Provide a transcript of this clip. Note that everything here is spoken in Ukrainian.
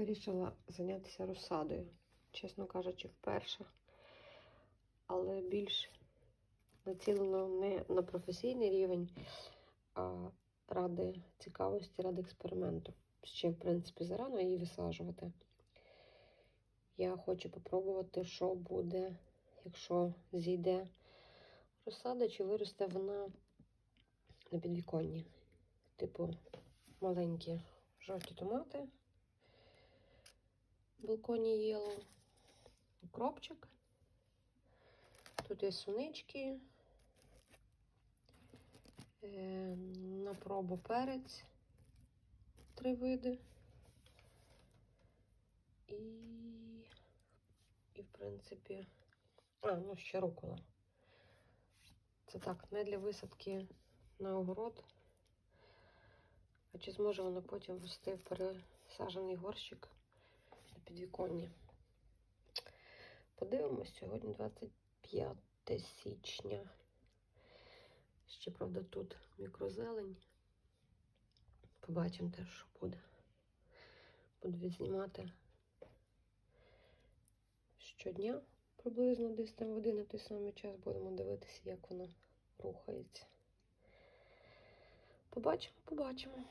Вирішила зайнятися розсадою, чесно кажучи, вперше. Але більш націлено не на професійний рівень, а ради цікавості, ради експерименту. Ще, в принципі, зарано її висаджувати. Я хочу попробувати, що буде, якщо зійде розсада, чи виросте вона на підвіконні. Типу, маленькі жовті томати, балконі єло, укропчик. Тут є сунички, е, на пробу перець, три види. І, і в принципі, а, ну ще рукола. Це так, не для висадки на огород. А чи зможе воно потім ввести в пересаджений горщик підвіконні? Подивимось, сьогодні 25 січня. Ще, правда, тут мікрозелень. Побачимо теж, що буде. Буду відзнімати щодня приблизно десь там в один на той самий час будемо дивитися, як воно рухається. Побачимо, побачимо.